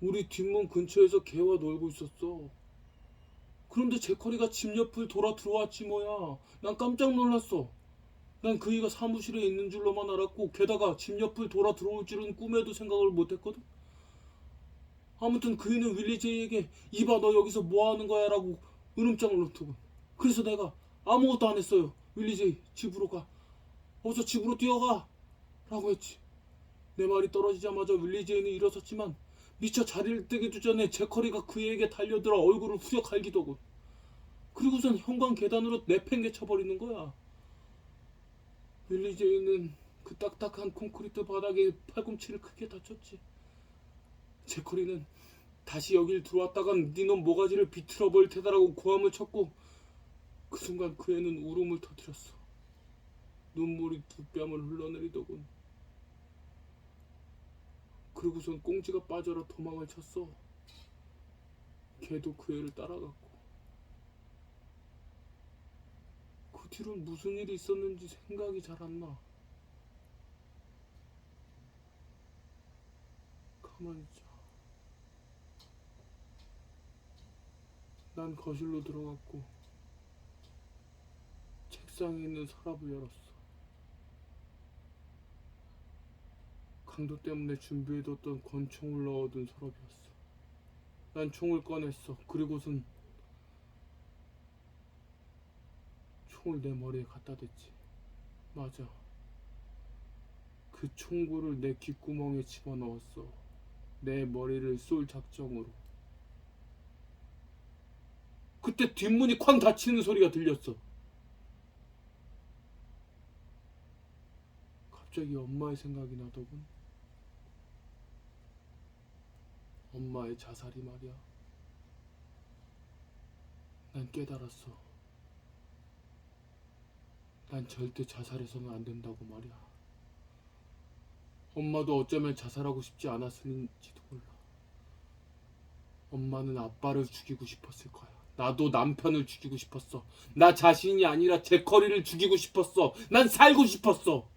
우리 뒷문 근처에서 개와 놀고 있었어. 그런데 제커리가 집 옆을 돌아 들어왔지 뭐야. 난 깜짝 놀랐어. 난 그이가 사무실에 있는 줄로만 알았고 게다가 집 옆을 돌아 들어올 줄은 꿈에도 생각을 못했거든. 아무튼 그이는 윌리 제이에게 이봐 너 여기서 뭐 하는 거야 라고 으름장을 놓더군. 그래서 내가 아무것도 안 했어요. 윌리 제이 집으로 가. 어서 집으로 뛰어가 라고 했지. 내 말이 떨어지자마자 윌리 제이는 일어섰지만 미처 자리를 뜨기도 전에 제커리가 그에게 달려들어 얼굴을 후려 갈기더군. 그리고선 현관 계단으로 내팽개 쳐버리는 거야. 윌리 제이는 그 딱딱한 콘크리트 바닥에 팔꿈치를 크게 다쳤지. 제커리는 다시 여길 들어왔다간 니놈 모가지를 비틀어 버릴 테다라고 고함을 쳤고 그 순간 그 애는 울음을 터뜨렸어. 눈물이 두 뺨을 흘러내리더군. 그리고선 꽁지가 빠져라 도망을 쳤어. 걔도 그 애를 따라갔고. 그 뒤론 무슨 일이 있었는지 생각이 잘 안 나. 가만히 있자. 난 거실로 들어갔고 책상에 있는 서랍을 열었어. 강도 때문에 준비해뒀던 권총을 넣어둔 서랍이었어. 난 총을 꺼냈어. 그리고선 총을 내 머리에 갖다 댔지. 맞아. 그 총구를 내 귓구멍에 집어넣었어. 내 머리를 쏠 작정으로. 그때 뒷문이 쾅 닫히는 소리가 들렸어. 갑자기 엄마의 생각이 나더군. 엄마의 자살이 말이야. 난 깨달았어. 난 절대 자살해서는 안 된다고 말이야. 엄마도 어쩌면 자살하고 싶지 않았을지도 몰라. 엄마는 아빠를 죽이고 싶었을 거야. 나도 남편을 죽이고 싶었어. 나 자신이 아니라 제 커리를 죽이고 싶었어. 난 살고 싶었어.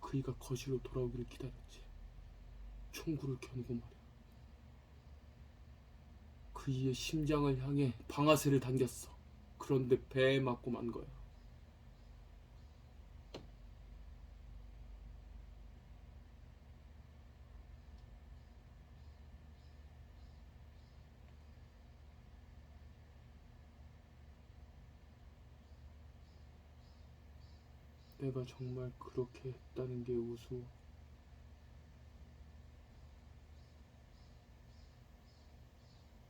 그이가 거실로 돌아오기를 기다렸지. 총구를 겨누고 말이야. 그 이의 심장을 향해 방아쇠를 당겼어. 그런데 배에 맞고 만 거야. 내가 정말 그렇게 했다는 게 우스워.